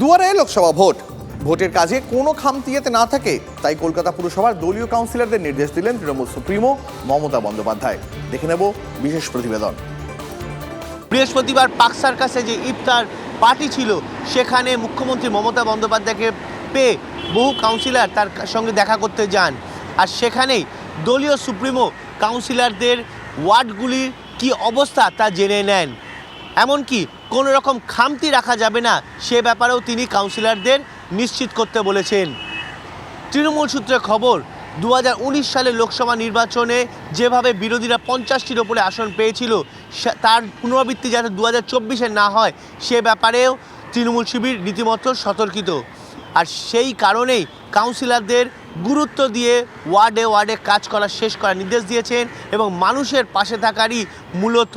দুয়ারে লোকসভা ভোট। ভোটের কাজে কোনো খামতি যাতে না থাকে, তাই কলকাতা পুরসভার দলীয় কাউন্সিলরদের নির্দেশ দিলেন তৃণমূল সুপ্রিমো মমতা বন্দ্যোপাধ্যায়। দেখে নেব বিশেষ প্রতিবেদন। বৃহস্পতিবার পাক সার্কাসে যে ইফতার পার্টি ছিল, সেখানে মুখ্যমন্ত্রী মমতা বন্দ্যোপাধ্যায়কে পেয়ে বহু কাউন্সিলর তার সঙ্গে দেখা করতে যান। আর সেখানেই দলীয় সুপ্রিমো কাউন্সিলরদের ওয়ার্ডগুলির কি অবস্থা তা জেনে নেন। এমনকি কোনো রকম খামতি রাখা যাবে না, সে ব্যাপারেও তিনি কাউন্সিলরদের নিশ্চিত করতে বলেছেন। তৃণমূল সূত্রে খবর দু হাজার উনিশ সালে লোকসভা নির্বাচনে যেভাবে বিরোধীরা পঞ্চাশটির ওপরে আসন পেয়েছিল তার পুনরাবৃত্তি যাতে দু হাজার না হয়, সে ব্যাপারেও তৃণমূল শিবির রীতিমতো সতর্কিত। আর সেই কারণেই কাউন্সিলরদের গুরুত্ব দিয়ে ওয়ার্ডে ওয়ার্ডে কাজ করা, শেষ করার নির্দেশ দিয়েছেন এবং মানুষের পাশে থাকারই মূলত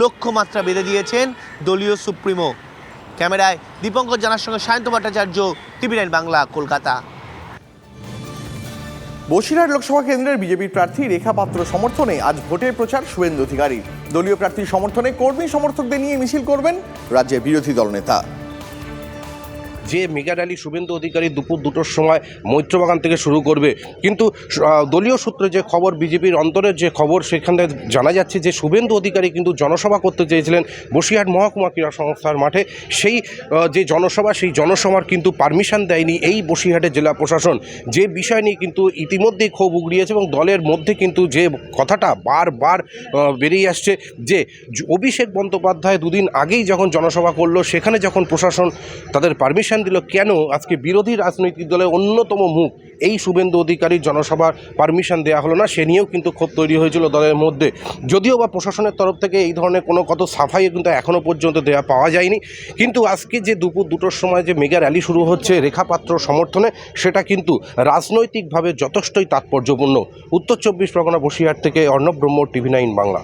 লক্ষ্যমাত্রা বেঁধে দিয়েছেন দলীয় সুপ্রিমো। ক্যামেরায় দীপঙ্কর জানার সঙ্গে সায়ন্ত ভট্টাচার্য, টিভি নাইন বাংলা, কলকাতা। বসিরহাট লোকসভা কেন্দ্রের বিজেপির প্রার্থী রেখা পাত্র সমর্থনে আজ ভোটের প্রচার শুভেন্দু অধিকারী দলীয় প্রার্থীর সমর্থনে কর্মী সমর্থকদের নিয়ে মিছিল করবেন রাজ্যের বিরোধী দলনেতা। যে মেগা র্যালি শুভেন্দু অধিকারী দুপুর দুটোর সময় মৈত্রবাগান থেকে শুরু করবে। কিন্তু দলীয় সূত্রে যে খবর, বিজেপির অন্তরের যে খবর, সেখানে জানা যাচ্ছে যে শুভেন্দু অধিকারী কিন্তু জনসভা করতে চেয়েছিলেন বসিরহাট মহকুমা ক্রীড়া সংস্থার মাঠে। সেই যে জনসভা, সেই জনসভার কিন্তু পারমিশন দেয়নি এই বসিরহাটের জেলা প্রশাসন। যে বিষয় নিয়ে কিন্তু ইতিমধ্যেই ক্ষোভ উগড়িয়েছে এবং দলের মধ্যে কিন্তু যে কথাটা বারবার বেরিয়ে আসছে যে অভিষেক বন্দ্যোপাধ্যায় দুদিন আগেই যখন জনসভা করল, সেখানে যখন প্রশাসন তাদের পারমিশন দিল কেন? আজকে বিরোধী রাজনৈতিক দলের অন্যতম মুখ। এই শুভেন্দু অধিকারীর জনসভার পারমিশন দেওয়া হলো না, সে নিয়েও কিন্তু ক্ষোভ তৈরি হয়েছিল দলের মধ্যে। যদিও বা প্রশাসনের তরফ থেকে এই ধরনের কোনো কত সাফাই কিন্তু এখনও পর্যন্ত দেওয়া পাওয়া যায়নি। কিন্তু আজকে যে দুপুর দুটোর সময় যে মেগা র্যালি শুরু হচ্ছে রেখাপাত্র সমর্থনে, সেটা কিন্তু রাজনৈতিকভাবে যথেষ্টই তাৎপর্যপূর্ণ। উত্তর চব্বিশ পরগনা বসিরহাট থেকে অর্ণব ব্রহ্ম, টিভি নাইন বাংলা।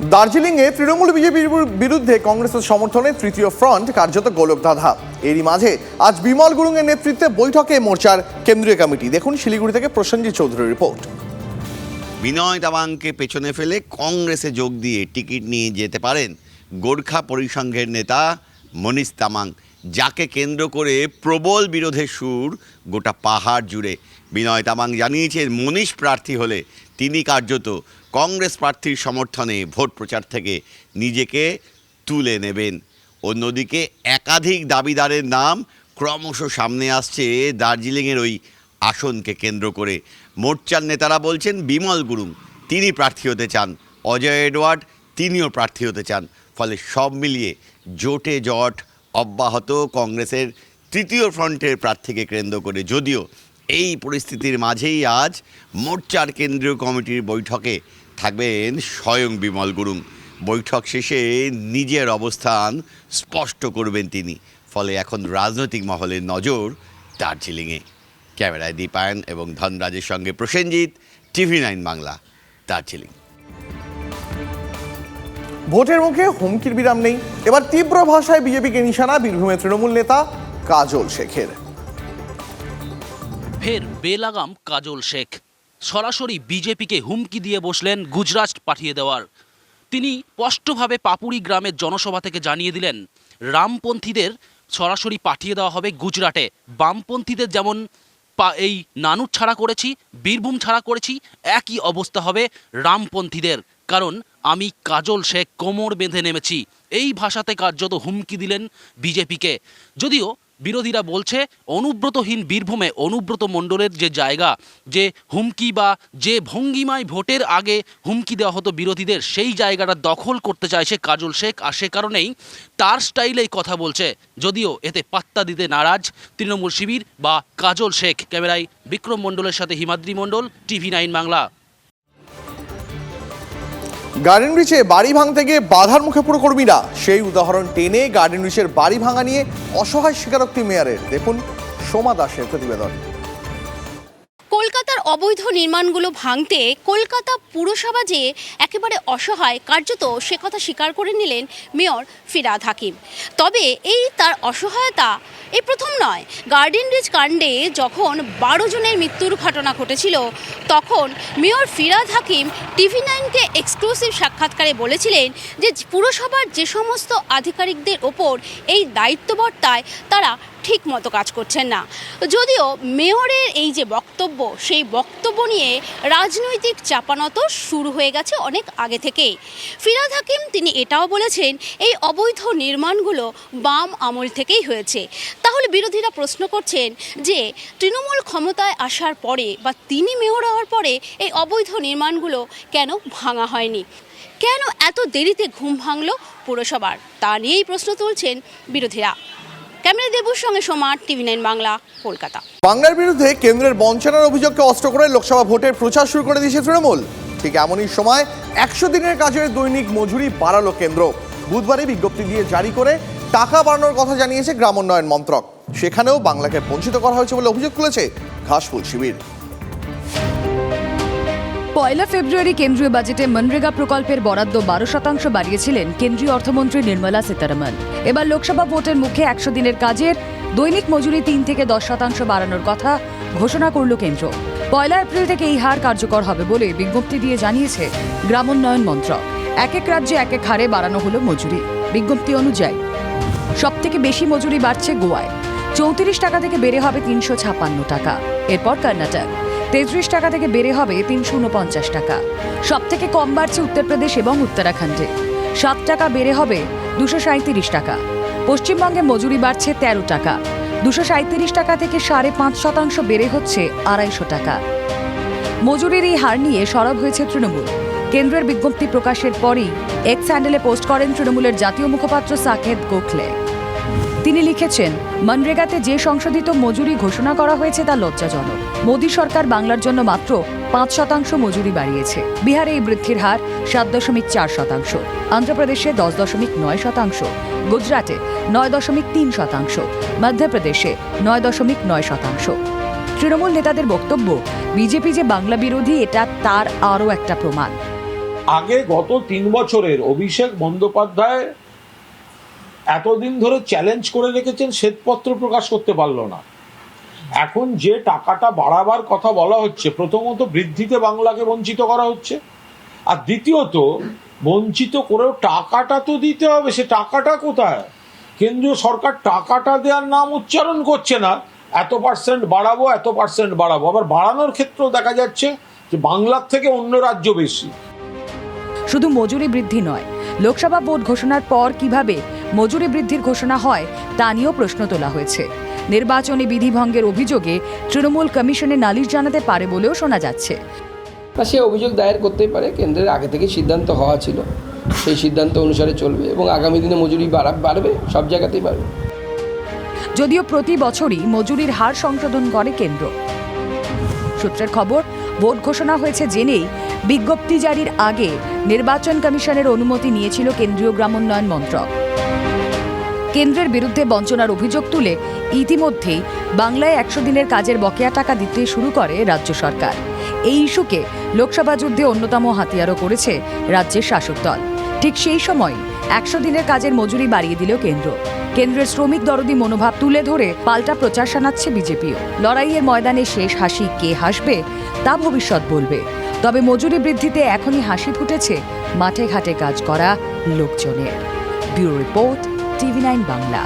দার্জিলিংয়ে তৃণমূল বিজেপির বিরুদ্ধে কংগ্রেসের সমর্থনে তৃতীয় ফ্রন্ট কার্যত গোলকধাঁধা এরই মাঝে আজ বিমল গুরুংয়ের নেতৃত্বে বৈঠকে মোর্চার কেন্দ্রীয় কমিটি। দেখুন শিলিগুড়ি থেকে প্রসেনজিৎ চৌধুরীর রিপোর্ট। বিনয় তামাংকে পেছনে ফেলে কংগ্রেসে যোগ দিয়ে টিকিট নিয়ে যেতে পারেন গোর্খা পরিসংঘের নেতা মনীষ তামাং যাকে কেন্দ্র করে প্রবল বিরোধের সুর গোটা পাহাড় জুড়ে। বিনয় তামাং জানিয়েছেন, মনীষ প্রার্থী হলে তিনি কার্যত কংগ্রেস প্রার্থীর সমর্থনে ভোট প্রচার থেকে নিজেকে তুলে নেবেন। অন্যদিকে একাধিক দাবিদারের নাম ক্রমশ সামনে আসছে দার্জিলিংয়ের ওই আসনকে কেন্দ্র করে। মোর্চার নেতারা বলছেন, বিমল গুরুং, তিনি প্রার্থী হতে চান। অজয় এডওয়ার্ড, তিনিও প্রার্থী হতে চান। ফলে সব মিলিয়ে জোটে জট অব্যাহত কংগ্রেসের তৃতীয় ফ্রন্টের প্রার্থীকে কেন্দ্র করে। যদিও এই পরিস্থিতির মাঝেই আজ মোর্চার কেন্দ্রীয় কমিটির বৈঠকে থাকবেন স্বয়ং বিমল গুরুং। বৈঠক শেষে নিজের অবস্থান স্পষ্ট করবেন তিনি। ফলে এখন রাজনৈতিক মহলের নজর দার্জিলিংয়ে। ক্যামেরায় দীপায়ন এবং ধনরাজের সঙ্গে প্রসেনজিৎ টিভি নাইন বাংলা দার্জিলিং। ভোটের মুখে হুমকির বিরাম নেই। এবার তীব্র ভাষায় বিজেপিকে নিশানা বীরভূমের তৃণমূল নেতা কাজল শেখের। ফের বেলাগাম কাজল শেখ। সরাসরি বিজেপিকে হুমকি দিয়ে বসলেন গুজরাট পাঠিয়ে দেওয়ার। তিনি স্পষ্টভাবে পাপুরি গ্রামের জনসভা থেকে জানিয়ে দিলেন, রামপন্থীদের সরাসরি পাঠিয়ে দেওয়া হবে গুজরাটে। বামপন্থীদের যেমন পা এই নানুর ছাড়া করেছি, বীরভূম ছাড়া করেছি, একই অবস্থা হবে রামপন্থীদের। কারণ আমি কাজল শেখ কোমর বেঁধে নেমেছি। এই ভাষাতে কার্যত হুমকি দিলেন বিজেপিকে। যদিও বিরোধীরা বলছে, অনুব্রতহীন বীরভূমে অনুব্রত মণ্ডলের যে জায়গা, যে হুমকি বা যে ভঙ্গিমায় ভোটের আগে হুমকি দেওয়া হতো বিরোধীদের, সেই জায়গাটা দখল করতে চাইছে কাজল শেখ আর সে কারণেই তার স্টাইলেই কথা বলছে। যদিও এতে পাত্তা দিতে নারাজ তৃণমূল শিবির বা কাজল শেখ। ক্যামেরায় বিক্রম মণ্ডলের সাথে Himadri Mondal, TV nine Bangla. Garden রিচে বাড়ি ভাঙতে গিয়ে বাধার মুখে পুরো কর্মীরা। সেই উদাহরণ টেনে গার্ডেন রিচের বাড়ি ভাঙা নিয়ে অসহায় স্বীকারোক্তি মেয়ারের। দেখুন সোমা দাসের প্রতিবেদন। অবৈধ নির্মাণগুলো ভাঙতে কলকাতা পুরসভা যে একেবারে অসহায়, কার্যত সে কথা স্বীকার করে নিলেন মেয়র ফিরাদ হাকিম। তবে এই তার অসহায়তা এই প্রথম নয়। গার্ডেন রিচ কাণ্ডে যখন বারো জনের মৃত্যুর ঘটনা ঘটেছিল, তখন মেয়র ফিরাদ হাকিম টিভি নাইনকে এক্সক্লুসিভ সাক্ষাৎকারে বলেছিলেন যে পুরসভার যে সমস্ত আধিকারিকদের ওপর এই দায়িত্ববর্তায় তারা ঠিক মতো কাজ করছেন না। যদিও মেয়রের এই যে বক্তব্য, সেই বক্তব্য নিয়ে রাজনৈতিক চাপানত শুরু হয়ে গেছে অনেক আগে থেকেই। ফিরাদ হাকিম তিনি এটাও বলেছেন, এই অবৈধ নির্মাণগুলো বাম আমল থেকেই হয়েছে। তাহলে বিরোধীরা প্রশ্ন করছেন যে, তৃণমূল ক্ষমতায় আসার পরে বা তিনি মেয়র হওয়ার পরে এই অবৈধ নির্মাণগুলো কেন ভাঙা হয়নি? কেন এত দেরিতে ঘুম ভাঙল পুরসভার? তা নিয়েই প্রশ্ন তুলছেন বিরোধীরা। ক্যামেরা দেবুর সঙ্গে সোমার টিভি নাইন বাংলা, কলকাতা। বাংলার বিরুদ্ধে কেন্দ্রের বঞ্চনার অভিযোগকে অস্ত্র করে লোকসভা ভোটের প্রচার শুরু করে দিয়েছে তৃণমূল। ঠিক এমনই সময় একশো দিনের কাজের দৈনিক মজুরি বাড়ালো কেন্দ্র। বুধবারই বিজ্ঞপ্তি দিয়ে জারি করে টাকা বাড়ানোর কথা জানিয়েছে গ্রামোন্নয়ন মন্ত্রক। সেখানেও বাংলাকে বঞ্চিত করা হয়েছে বলে অভিযোগ তুলেছে ঘাসফুল শিবির। পয়লা ফেব্রুয়ারি কেন্দ্রীয় বাজেটে মনরেগা প্রকল্পের বরাদ্দ বারো শতাংশ বাড়িয়েছিলেন কেন্দ্রীয় অর্থমন্ত্রী নির্মলা সীতারামন। এবার লোকসভা ভোটের মুখে একশো দিনের কাজের দৈনিক মজুরি তিন থেকে দশ শতাংশ বাড়ানোর কথা ঘোষণা করল কেন্দ্র। পয়লা এপ্রিল থেকে এই হার কার্যকর হবে বলে বিজ্ঞপ্তি দিয়ে জানিয়েছে গ্রামোন্নয়ন মন্ত্রক। এক এক রাজ্যে এক এক হারে বাড়ানো হলো মজুরি। বিজ্ঞপ্তি অনুযায়ী সব থেকে বেশি মজুরি বাড়ছে গোয়ায়। চৌত্রিশ টাকা থেকে বেড়ে হবে তিনশো ছাপান্ন টাকা। এরপর কর্ণাটক। তেত্রিশ টাকা থেকে বেড়ে হবে তিনশো উনপঞ্চাশ টাকা। সব থেকে কম বাড়ছে উত্তরপ্রদেশ এবং উত্তরাখণ্ডে। সাত টাকা বেড়ে হবে দুশো সাঁত্রিশ টাকা। পশ্চিমবঙ্গে মজুরি বাড়ছে তেরো টাকা। দুশো সাঁত্রিশ টাকা থেকে সাড়ে পাঁচ শতাংশ বেড়ে হচ্ছে আড়াইশো টাকা। মজুরির এই হার নিয়ে সরব হয়েছে তৃণমূল। কেন্দ্রের বিজ্ঞপ্তি প্রকাশের পরই এক্স হ্যান্ডেলে পোস্ট করেন তৃণমূলের জাতীয় মুখপাত্র সাকেত গোখলে। তিনি লিখেছেন, মনরেগাতে যে সংশোধিত মজুরি ঘোষণা করা হয়েছে তা লজ্জাজনক। মোদী সরকার বাংলার জন্য মাত্র পাঁচ শতাংশ মজুরি বাড়িয়েছে। বিহারে এই বৃদ্ধির হার সাত দশমিক চার শতাংশ। অন্ধ্রপ্রদেশে দশ দশমিক নয় শতাংশ। গুজরাটে নয় দশমিক তিন শতাংশ। মধ্যপ্রদেশে নয় দশমিক নয় শতাংশ। তৃণমূল নেতাদের বক্তব্য, বিজেপি যে বাংলা বিরোধী, এটা তার আরও একটা প্রমাণ। আগে গত তিন বছরের অভিষেক বন্দ্যোপাধ্যায় এতদিন ধরে চ্যালেঞ্জ করে রেখেছেন শ্বেতপত্র প্রকাশ করতে পারল না। এখন যে টাকাটা বাড়াবার কথা বলা হচ্ছে, প্রথমত বৃদ্ধিতে বাংলাকে বঞ্চিত করা হচ্ছে, আর দ্বিতীয়ত বঞ্চিত করেও টাকাটা তো দিতে হবে, সে টাকাটা কোথায়? কেন্দ্রীয় সরকার টাকাটা দেওয়ার নাম উচ্চারণ করছে না, এত পার্সেন্ট বাড়াবো, এত পার্সেন্ট বাড়াবো। আবার বাড়ানোর ক্ষেত্রেও দেখা যাচ্ছে যে বাংলার থেকে অন্য রাজ্য বেশি। শুধু মজুরি বৃদ্ধি নয়, লোকসভা ভোট ঘোষণার পর কীভাবে মজুরি বৃদ্ধির ঘোষণা হয় তা নিয়েও প্রশ্ন তোলা হয়েছে। নির্বাচনী বিধিভঙ্গের অভিযোগে তৃণমূল কমিশনে নালিশ জানাতে পারে বলেও শোনা যাচ্ছে। সে অভিযোগ দায়ের করতেই পারে কেন্দ্রের আগে থেকে সিদ্ধান্ত হওয়া ছিল। সেই সিদ্ধান্ত অনুসারে চলবে এবং আগামী দিনে মজুরি বাড়া বাড়বে সব জায়গাতেই বাড়বে। যদিও প্রতি বছরই মজুরির হার সংশোধন করে কেন্দ্র। সূত্রের খবর ভোট ঘোষণা হয়েছে জেনেই বিজ্ঞপ্তি জারির আগে নির্বাচন কমিশনের অনুমতি নিয়েছিল কেন্দ্রীয় গ্রামোন্নয়ন মন্ত্রক। কেন্দ্রের বিরুদ্ধে বঞ্চনার অভিযোগ তুলে ইতিমধ্যেই বাংলায় একশো দিনের কাজের বকেয়া টাকা দিতে শুরু করে রাজ্য সরকার। এই ইস্যুকে লোকসভা যুদ্ধে অন্যতম হাতিয়ারও করেছে রাজ্যের শাসক দল। ঠিক সেই সময় একশো দিনের কাজের মজুরি বাড়িয়ে দিল কেন্দ্র। কেন্দ্রের শ্রমিক দরদি মনোভাব তুলে ধরে পাল্টা প্রচার শানাচ্ছে বিজেপিও। লড়াইয়ের ময়দানে শেষ হাসি কে হাসবে তা ভবিষ্যৎ বলবে। তবে মজুরি বৃদ্ধিতে এখনই হাসি ফুটেছে মাঠে ঘাটে কাজ করা লোকজনের। Bureau report TV nine Bangla.